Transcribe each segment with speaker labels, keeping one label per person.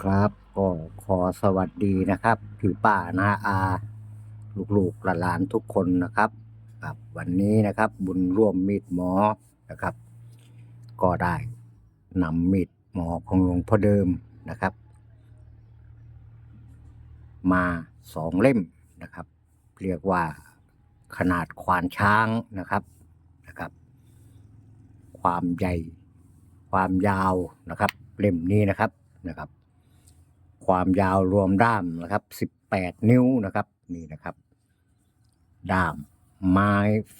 Speaker 1: ครับก็ขอสวัสดีนะครับพี่ป้านาอาลูกๆหลานทุกคนนะครับครับ วันนี้นะครับ บุญร่วมมีดหมอนะครับ ก็ได้นำมีดหมอของหลวงพ่อเดิมนะครับ มาสองเล่มนะครับ เรียกว่าขนาดควานช้างนะครับนะครับ ความใหญ่ความยาวนะครับ เล่มนี้นะครับนะครับ ความยาวรวมด้ามนะครับ18นิ้วนะครับนี่นะครับ ด้ามไม้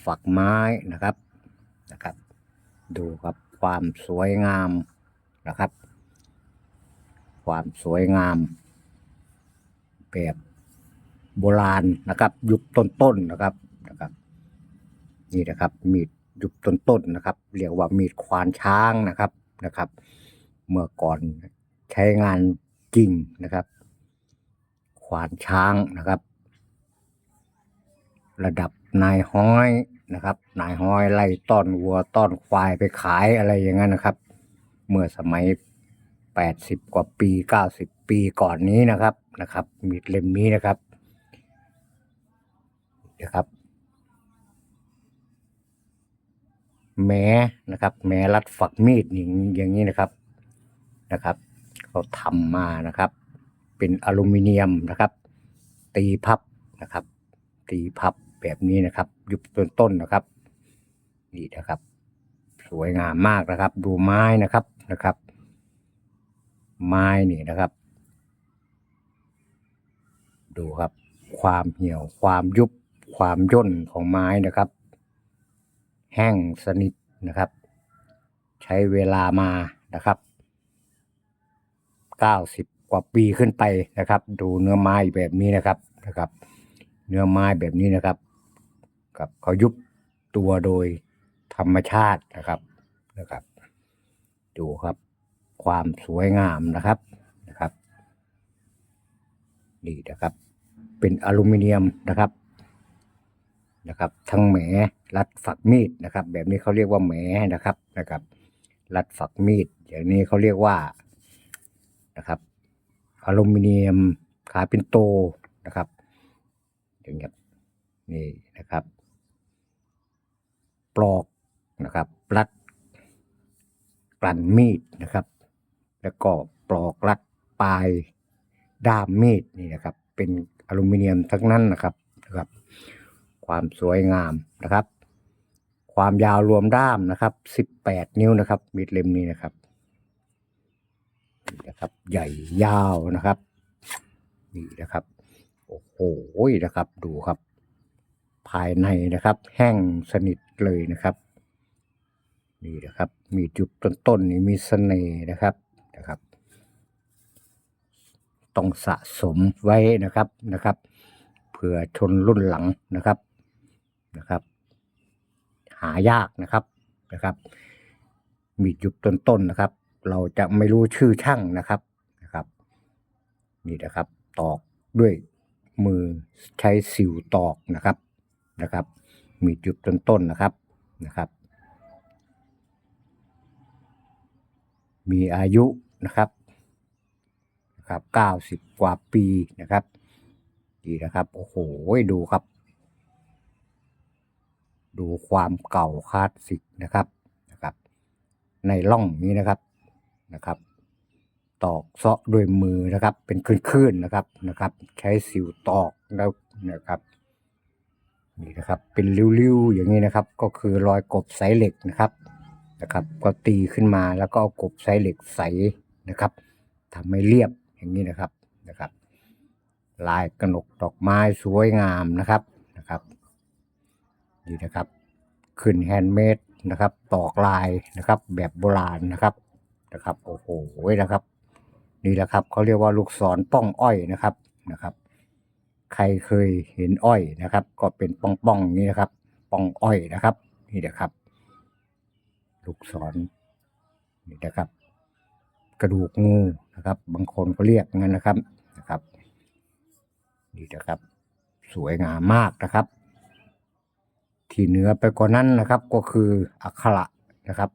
Speaker 1: ฝักไม้นะครับนะครับ ดูครับความสวยงามนะครับ ความสวยงาม แบบโบราณนะครับ ยุคต้นๆนะครับนะครับ นี่นะครับมีดยุคต้นๆนะครับเรียกว่ามีดควานช้างนะครับนะครับ เมื่อก่อนใช้งาน จริงนะครับควานช้างนะครับ ระดับนายห้อยนะครับ นายห้อยไล่ต้อนวัวต้อนควายไปขายอะไรอย่างนั้นนะครับ เมื่อสมัย80กว่าปี90ปีก่อนนี้นะครับนะครับ มีดเล่มนี้นะครับนะครับแม้นะครับ แม้รัดฝักมีดอย่างนี้นะครับนะครับ เขาทำมานะครับ เป็นอลูมิเนียมนะครับ ตีพับนะครับ ตีพับแบบนี้นะครับ ยุคต้นๆนะครับนี่นะครับ สวยงามมากนะครับ ดูไม้นะครับนะครับ ไม้นี่นะครับ ดูครับ ความเหี่ยวความยุบความย่นของไม้นะครับ แห้งสนิทนะครับ ใช้เวลามานะครับ 90กว่าปีขึ้นไปนะครับ ดูเนื้อไม้แบบนี้นะครับนะครับ เนื้อไม้แบบนี้นะครับกับเขายุบตัวโดยธรรมชาตินะครับนะครับ ดูครับ ความสวยงามนะครับนะครับนี่นะครับ เป็นอลูมิเนียมนะครับนะครับ ทั้งแหมรัดฝักมีดนะครับ แบบนี้เขาเรียกว่าแหมนะครับนะครับ รัดฝักมีด อย่างนี้เขาเรียกว่า นะครับอลูมิเนียมขาเป็นโตนะครับอย่างเงี้ยนี่นะครับปลอกนะครับรัดกลั่นมีดนะครับ แล้วก็ปลอกรัดปลายด้ามมีดนี่นะครับ เป็นอลูมิเนียมทั้งนั้นนะครับนะครับ ความสวยงามนะครับ ความยาวรวมด้ามนะครับ 18 นิ้วนะครับมีดเล่มนี้นะครับ นี่นะครับ ใหญ่ยาวนะครับ นี่นะครับ โอ้โหนะครับ ดูครับ ภายในนะครับ แห้งสนิทเลยนะครับ นี่นะครับ มีจุดต้นๆนี่มีเสน่ห์นะครับนะครับ ต้องสะสมไว้นะครับนะครับ เผื่อชนรุ่นหลังนะครับนะครับ หายากนะครับนะครับ มีจุดต้นๆนะครับ เราจะไม่รู้ชื่อช่างนะครับนะครับ นี่นะครับ ตอกด้วยมือใช้สิวตอกนะครับนะครับ มีจุดต้นๆนะครับนะครับ มีอายุนะครับนะครับเก้าสิบกว่าปีนะครับดีนะครับโอ้โหดูครับ ดูความเก่าคลาสสิกนะครับนะครับ ในร่องนี้นะครับ นะครับ ตอกเซาะด้วยมือนะครับ เป็นคลื่นๆนะครับนะครับ ใช้สิวตอกแล้วนะครับนี่นะครับ เป็นริ้วๆอย่างนี้นะครับ ก็คือรอยกบสายเหล็กนะครับนะครับ ก็ตีขึ้นมาแล้วก็เอากบสายเหล็กใสนะครับทำให้เรียบอย่างนี้นะครับนะครับ ลายกระหนกดอกไม้สวยงามนะครับนะครับนี่นะครับ ขึ้นแฮนด์เมดนะครับ ตอกลายนะครับ แบบโบราณนะครับ นะครับโอ้โหนะครับ นี่แหละครับเขาเรียกว่าลูกศรป้องอ้อยนะครับนะครับ ใครเคยเห็นอ้อยนะครับ ก็เป็นป้องๆอย่างนี้นะครับ ป้องอ้อยนะครับ นี่นะครับ ลูกศรนี่นะครับ กระดูกงูนะครับ บางคนก็เรียกงั้นนะครับนะครับ นี่นะครับ สวยงามมากนะครับ ที่เหนือไปกว่านั้นนะครับ ก็คืออักขระนะครับ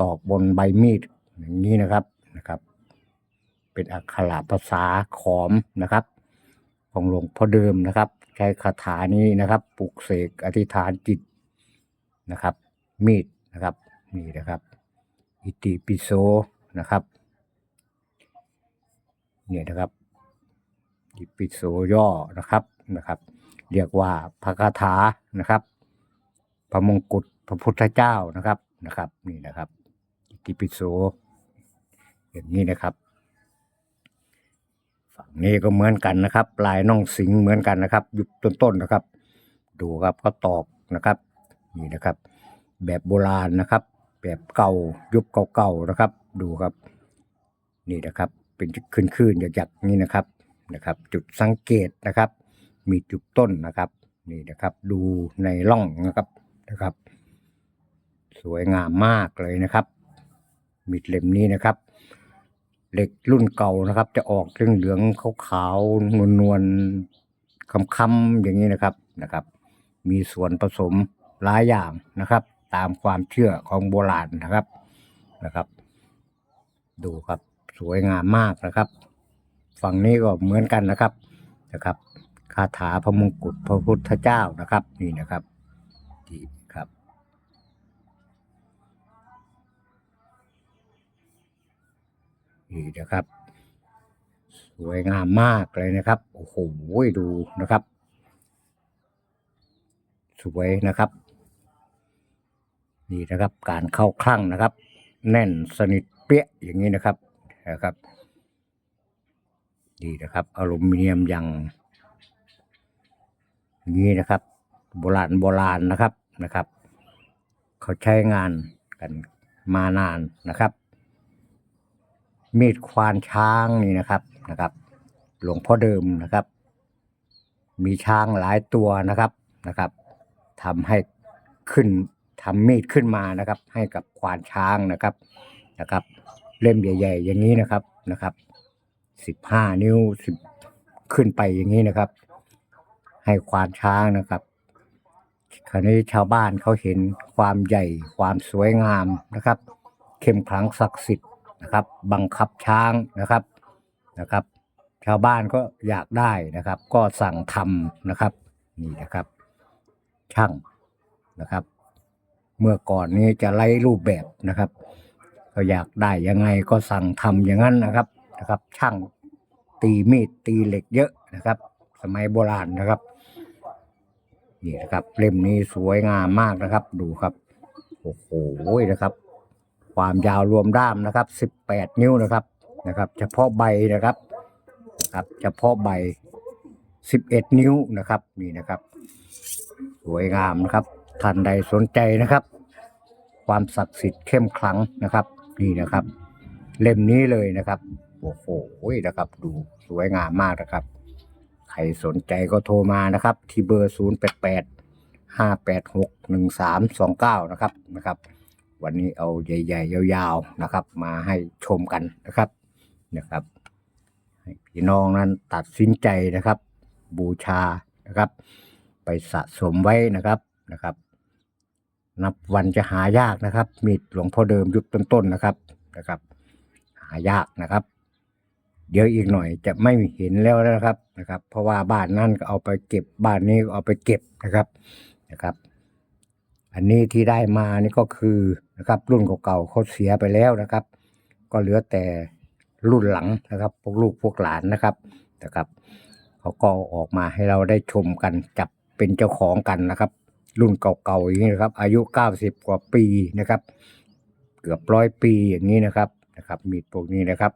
Speaker 1: ตอกบนใบมีด อย่างนี้นะครับนะครับ เป็นอักขระภาษาขอมนะครับ ของหลวงพ่อเดิมนะครับ ใช้คาถานี้นะครับปลุกเสกอธิษฐานจิตนะครับ มีดนะครับนี่นะครับ อิติปิโสนะครับเนี่ยนะครับอิติปิโสย่อนะครับนะครับ เรียกว่าพระคาถานะครับ พระมงกุฎพระพุทธเจ้านะครับนะครับ นี่นะครับอิติปิโส อย่างนี้นะครับ ฝั่งนี้ก็เหมือนกันนะครับลายน่องสิงเหมือนกันนะครับ ยุคต้นๆนะครับ ดูครับก็ตอกนะครับ นี่นะครับ แบบโบราณนะครับ แบบเก่ายุคเก่าๆนะครับ ดูครับ นี่นะครับ เป็นขึ้นๆหยักๆนี่นะครับนะครับ จุดสังเกตนะครับ มีจุดต้นนะครับ นี่นะครับ ดูในร่องนะครับนะครับ สวยงามมากเลยนะครับมีดเล่มนี้นะครับ เหล็กรุ่นเก่านะครับ จะออกเหลืองเหลืองๆขาวๆนวลนวลๆค้ำๆอย่างนี้นะครับนะครับ มีส่วนผสมหลายอย่างนะครับ ตามความเชื่อของโบราณนะครับนะครับ ดูครับสวยงามมากนะครับ ฝั่งนี้ก็เหมือนกันนะครับนะครับคาถาพระมงกุฎพระพุทธเจ้านะครับนี่นะครับที่ครับ นี่นะครับ สวยงามมากเลยนะครับ โอ้โหดูนะครับ สวยนะครับ นี่นะครับ การเข้าคลั่งนะครับ แน่นสนิทเปี้ยอย่างนี้นะครับนะครับดีนะครับอลูมิเนียมอย่างนี้นะครับ โบราณโบราณนะครับนะครับ เขาใช้งานกันมานานนะครับ มีดควานช้างนี่นะครับนะครับ หลวงพ่อเดิมนะครับ มีช้างหลายตัวนะครับนะครับทำให้ขึ้นทำมีดขึ้นมานะครับ ให้กับควานช้างนะครับนะครับ เล่มใหญ่ ๆ อย่างนี้นะครับนะครับสิบห้านิ้วสิบขึ้นไปอย่างนี้นะครับ ให้ควานช้างนะครับคราวนี้ชาวบ้านเขาเห็นความใหญ่ความสวยงามนะครับ เข้มขลังศักดิ์สิทธิ์ นะครับ บังคับช้างนะครับนะครับ ชาวบ้านก็อยากได้นะครับ ก็สั่งทำนะครับ นี่นะครับ ช่างนะครับ เมื่อก่อนนี้จะไล่รูปแบบนะครับ ก็อยากได้ยังไงก็สั่งทำอย่างนั้นนะครับนะครับ ช่างตีมีดตีเหล็กเยอะนะครับ สมัยโบราณนะครับนี่นะครับเล่มนี้สวยงามมากนะครับ ดูครับ โอ้โหนะครับ ความยาวรวมด้ามนะครับสิบแปดนิ้วนะครับนะครับ เฉพาะใบนะครับนะครับ เฉพาะใบสิบเอ็ดนิ้วนะครับนี่นะครับ สวยงามนะครับท่านใดสนใจนะครับ ความศักดิ์สิทธิ์เข้มขลังนะครับ นี่นะครับ เล่มนี้เลยนะครับโอ้โหนะครับ ดูสวยงามมากนะครับ ใครสนใจก็โทรมานะครับ ที่เบอร์ 0 8 8 5 8 6 1 3 2 9 นะครับนะครับ วันนี้เอาใหญ่ ๆ ยาว ๆนะครับ มาให้ชมกันนะครับนะครับให้พี่น้องนั้นตัดสินใจนะครับ บูชานะครับ ไปสะสมไว้นะครับนะครับ นับวันจะหายากนะครับ มีดหลวงพ่อเดิมยุคต้นๆนะครับนะครับ หายากนะครับ เดี๋ยวอีกหน่อยจะไม่เห็นแล้วนะครับนะครับ เพราะว่าบ้านนั่นก็เอาไปเก็บบ้านนี้ก็เอาไปเก็บนะครับนะครับ อันนี้ที่ได้มานี่ก็คือนะครับ รุ่นเก่าๆเขาเสียไปแล้วนะครับ ก็เหลือแต่รุ่นหลังนะครับพวกลูกพวกหลานนะครับนะครับเขาก็ออกมาให้เราได้ชมกันจับเป็นเจ้าของกันนะครับ รุ่นเก่าๆอย่างนี้นะครับ อายุ 90 กว่าปีนะครับ เกือบร้อยปีอย่างนี้นะครับนะครับ มีดพวกนี้นะครับ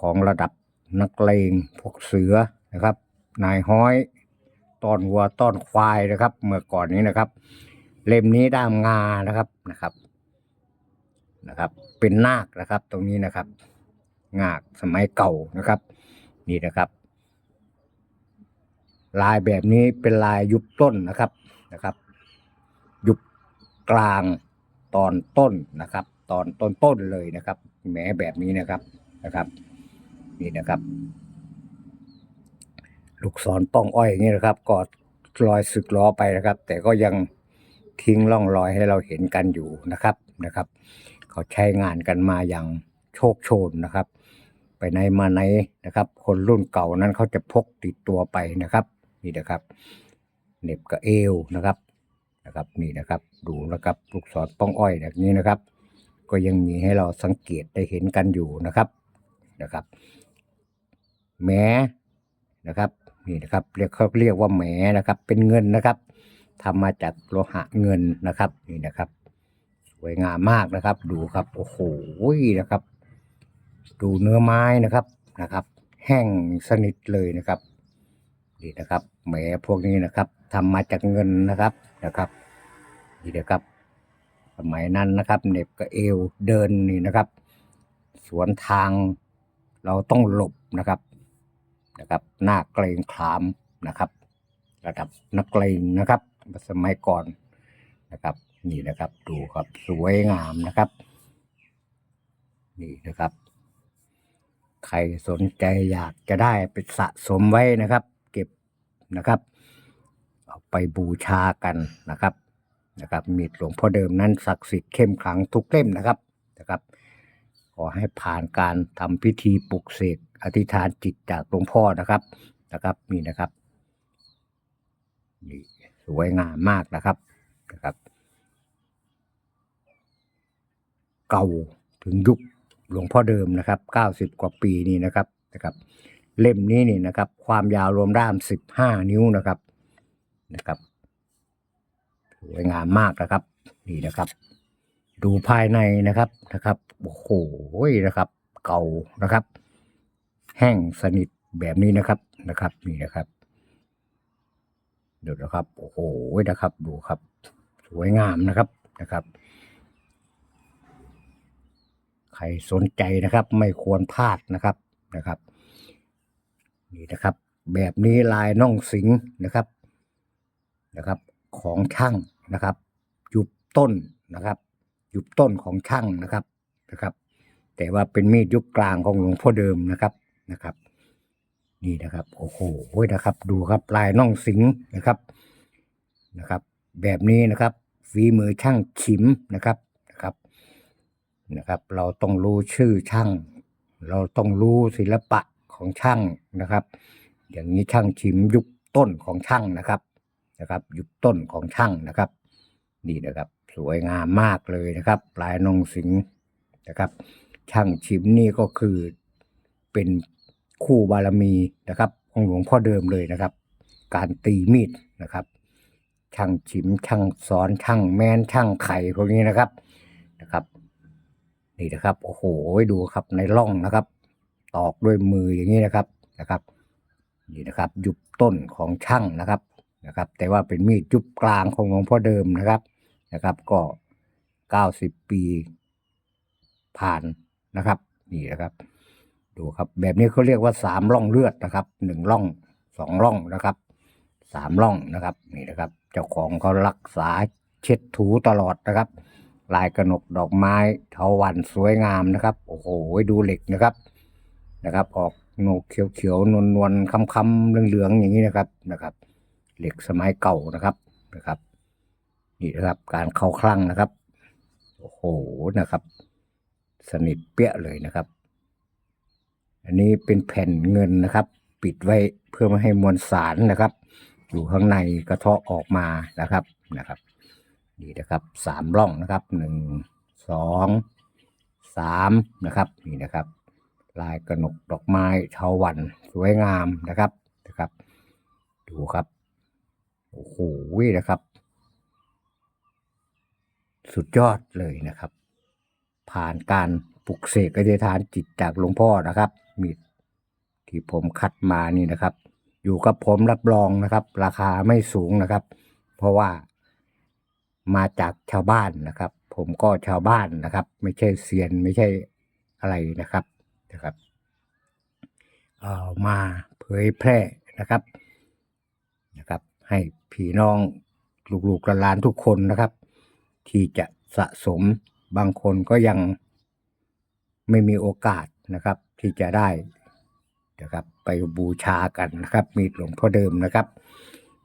Speaker 1: ของระดับนักเลงพวกเสือนะครับ นายห้อยต้อนวัวต้อนควายนะครับ เมื่อก่อนนี้นะครับ เล่มนี้ด้ามงานะครับนะครับนะครับ เป็นนาคนะครับ ตรงนี้นะครับ งากสมัยเก่านะครับ นี่นะครับ ลายแบบนี้เป็นลายยุบต้นนะครับนะครับ ยุบกลางตอนต้นนะครับ ตอนต้นต้นเลยนะครับแหมแบบนี้นะครับนะครับ นี่นะครับ ลูกศรป้องอ้อยนี้นะครับก็ลอยสึกล้อไปนะครับ แต่ก็ยัง ทิ้งร่องรอยให้เราเห็นกันอยู่นะครับนะครับเขาใช้งานกันมาอย่างโชคโชนนะครับ ไปไหนมาไหนนะครับ คนรุ่นเก่านั้นเขาจะพกติดตัวไปนะครับ นี่นะครับเน็บกับเอวนะครับนะครับนี่นะครับ ดูนะครับลูกศรป้องอ้อยแบบนี้นะครับ ก็ยังมีให้เราสังเกตได้เห็นกันอยู่นะครับนะครับแหมนะครับนี่นะครับเรียกเขาเรียกว่าแหมนะครับ เป็นเงินนะครับ ทำมาจากโลหะเงินนะครับนี่นะครับ สวยงามมากนะครับ ดูครับโอ้โหนะครับ ดูเนื้อไม้นะครับนะครับ แห้งสนิทเลยนะครับนี่นะครับแหมพวกนี้นะครับทำมาจากเงินนะครับนะครับนี่นะครับ สมัยนั้นนะครับเน็บกับเอวเดินนี่นะครับ สวนทางเราต้องหลบนะครับนะครับ หน้าเกรงขามนะครับ ระดับนักเลงนะครับ สมัยก่อนนะครับ นี่นะครับ ดูครับสวยงามนะครับ นี่นะครับ ใครสนใจอยากจะได้ไปสะสมไว้นะครับ เก็บนะครับ เอาไปบูชากันนะครับนะครับมีดหลวงพ่อเดิมนั้นศักดิ์สิทธิ์เข้มขลังทุกเล่มนะครับนะครับ ขอให้ผ่านการทำพิธีปลุกเสกอธิษฐานจิตจากหลวงพ่อนะครับนะครับนี่นะครับนี่ สวยงามมากนะครับนะครับ เก่าถึงยุคหลวงพ่อเดิมนะครับเก้าสิบกว่าปีนี่นะครับนะครับ เล่มนี้นี่นะครับ ความยาวรวมด้ามสิบห้านิ้วนะครับนะครับสวยงามมากนะครับ นี่นะครับ ดูภายในนะครับนะครับโอ้โหนะครับ เก่านะครับ แห้งสนิทแบบนี้นะครับนะครับ นี่นะครับ ดูนะครับ โอ้โหนะครับ ดูครับ สวยงามนะครับนะครับ ใครสนใจนะครับ ไม่ควรพลาดนะครับนะครับ นี่นะครับ แบบนี้ลายน่องสิงนะครับนะครับ ของช่างนะครับ ยุบต้นนะครับยุบต้นของช่างนะครับนะครับ แต่ว่าเป็นมีดยุคกลางของหลวงพ่อเดิมนะครับนะครับ นี่นะครับ โอ้โหนะครับ ดูครับลายน่องสิงนะครับนะครับ แบบนี้นะครับฝีมือช่างฉิมนะครับนะครับนะครับ เราต้องรู้ชื่อช่าง เราต้องรู้ศิลปะของช่างนะครับ อย่างนี้ช่างชิมยุคต้นของช่างนะครับนะครับ ยุคต้นของช่างนะครับ นี่นะครับ สวยงามมากเลยนะครับปลายนงสิงนะครับ ช่างชิมนี่ก็คือเป็น คู่บารมีนะครับองหลวงพ่อเดิมเลยนะครับ การตีมีดนะครับ ช่างชิมช่างสอนช่างแมนช่างไข่พวกนี้นะครับนะครับ นี่นะครับโอ้โหดูครับในร่องนะครับ ตอกด้วยมืออย่างนี้นะครับนะครับ นี่นะครับ ยุบต้นของช่างนะครับนะครับ แต่ว่าเป็นมีดยุบกลางของหลวงพ่อเดิมนะครับนะครับ ก็เก้าสิบปีผ่านนะครับ นี่นะครับ ดูครับ แบบนี้เขาเรียกว่าสามร่องเลือดนะครับหนึ่งร่องสองร่องนะครับสามร่องนะครับนี่นะครับ เจ้าของเขารักษาเช็ดถูตลอดนะครับ ลายกระหนกดอกไม้เทาวันสวยงามนะครับ โอ้โหดูเหล็กนะครับนะครับ ออกโนกเขียวๆนวลๆคำๆเหลืองๆอย่างนี้นะครับนะครับ เหล็กสมัยเก่านะครับนะครับนี่นะครับการเข้าคลั่งนะครับ โอ้โหนะครับ สนิทเปี้ยเลยนะครับ อันนี้เป็นแผ่นเงินนะครับ ปิดไว้เพื่อไม่ให้มวลสารนะครับ อยู่ข้างในกระเทาะออกมานะครับนะครับนี่นะครับสามร่องนะครับหนึ่งสองสามนะครับนี่นะครับ ลายกระหนกดอกไม้เทาวันสวยงามนะครับนะครับ ดูครับโอ้โหนะครับ สุดยอดเลยนะครับ ผ่านการปลุกเสกอธิษฐานจิตจากหลวงพ่อนะครับ มีดที่ผมคัดมานี่นะครับ อยู่กับผมรับรองนะครับ ราคาไม่สูงนะครับ เพราะว่ามาจากชาวบ้านนะครับ ผมก็ชาวบ้านนะครับ ไม่ใช่เซียนไม่ใช่อะไรนะครับนะครับเอามาเผยแพร่นะครับนะครับ ให้พี่น้องลูกๆหลานทุกคนนะครับ ที่จะสะสมบางคนก็ยังไม่มีโอกาสนะครับ ที่จะได้นะครับไปบูชากันนะครับ มีหลวงพ่อเดิมนะครับ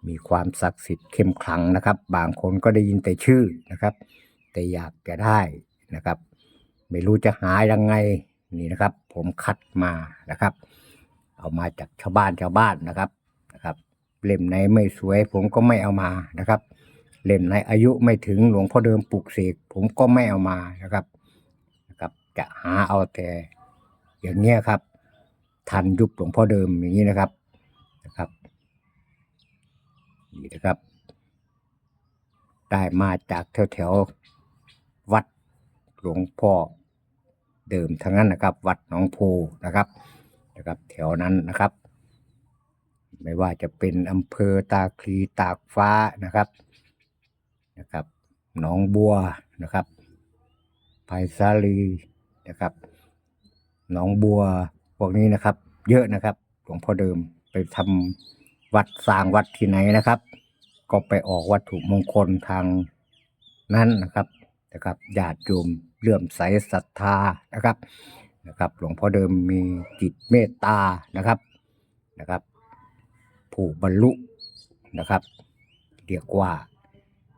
Speaker 1: มีความศักดิ์สิทธิ์เข้มขลังนะครับ บางคนก็ได้ยินแต่ชื่อนะครับ แต่อยากจะได้นะครับ ไม่รู้จะหายังไงนี่นะครับ ผมคัดมานะครับ เอามาจากชาวบ้านชาวบ้านนะครับนะครับ เล่มไหนไม่สวย ผมก็ไม่เอามานะครับ เล่มไหนอายุไม่ถึงหลวงพ่อเดิมปลูกเสกผมก็ไม่เอามานะครับนะครับ จะหาเอาแต่ อย่างเงี้ยครับ ทันยุคหลวงพ่อเดิมอย่างนี้นะครับนะครับนี่นะครับ ได้มาจากแถวแถววัดหลวงพ่อเดิมทั้งนั้นนะครับ วัดหนองโพนะครับนะครับ แถวนั้นนะครับ ไม่ว่าจะเป็นอำเภอตาคลีตากฟ้านะครับนะครับหนองบัวนะครับไผ่สาลีนะครับ หนองบัวพวกนี้นะครับ เยอะนะครับ หลวงพ่อเดิมไปทำวัดสร้างวัดที่ไหนนะครับ ก็ไปออกวัตถุมงคลทางนั้นนะครับนะครับญาติโยมเลื่อมใสศรัทธานะครับนะครับ หลวงพ่อเดิมมีจิตเมตตานะครับนะครับ ผู้บรรลุนะครับ เรียกว่า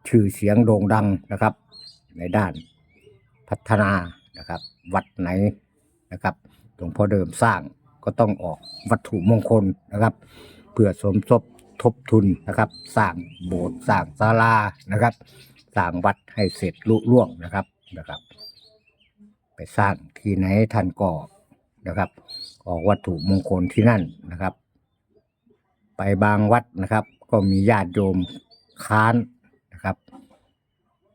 Speaker 1: ชื่อเสียงโด่งดังนะครับ ในด้านพัฒนานะครับ วัดไหน นะครับหลวงพ่อเดิมสร้างก็ต้องออกวัตถุมงคลนะครับ เพื่อสมทบทบทุนนะครับ สร้างโบสถ์สร้างศาลานะครับ สร้างวัดให้เสร็จลุล่วงนะครับนะครับ ไปสร้างที่ไหนท่านก็นะครับ ออกวัตถุมงคลที่นั่นนะครับ ไปบางวัดนะครับ ก็มีญาติโยมค้านนะครับ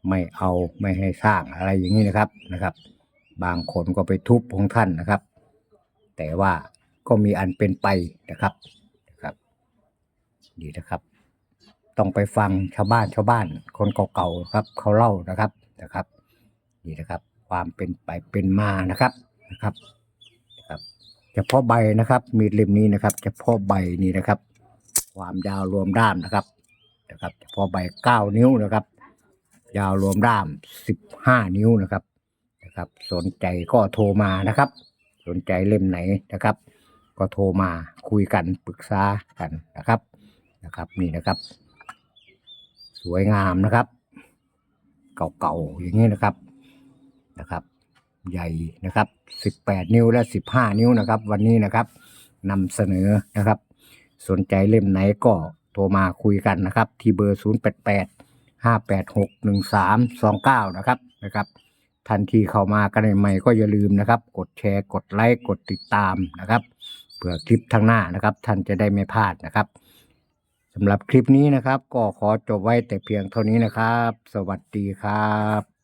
Speaker 1: ไม่เอาไม่ให้สร้างอะไรอย่างนี้นะครับนะครับ บางคนก็ไปทุบของท่านนะครับ แต่ว่าก็มีอันเป็นไปนะครับนะครับ ดีนะครับ ต้องไปฟังชาวบ้านชาวบ้าน คนเก่าๆครับเขาเล่านะครับนะครับนี่นะครับ ความเป็นไปเป็นมานะครับนะครับนะครับเฉพาะใบนะครับ มีดเล่มนี้นะครับเฉพาะใบนี้นะครับ ความยาวรวมด้ามนะครับนะครับเฉพาะใบเก้านิ้วนะครับ ยาวรวมด้ามสิบห้านิ้วนะครับ ครับ สนใจก็โทรมานะครับ สนใจเล่มไหนนะครับ ก็โทรมาคุยกันปรึกษากันนะครับนะครับ นี่นะครับ สวยงามนะครับ เก่าๆอย่างนี้นะครับนะครับ ใหญ่นะครับ 18 นิ้วและ 15 นิ้วนะครับ วันนี้นะครับนำเสนอนะครับ สนใจเล่มไหนก็โทรมาคุยกันนะครับ ที่เบอร์ 088 586 1329 นะครับนะครับ ทันทีเข้ามากันใหม่ก็อย่าลืมนะครับ กดแชร์ กดไลค์ กดติดตามนะครับเผื่อคลิปทางหน้านะครับ ท่านจะได้ไม่พลาดนะครับสำหรับคลิปนี้นะครับ ก็ขอจบไว้แต่เพียงเท่านี้นะครับ สวัสดีครับ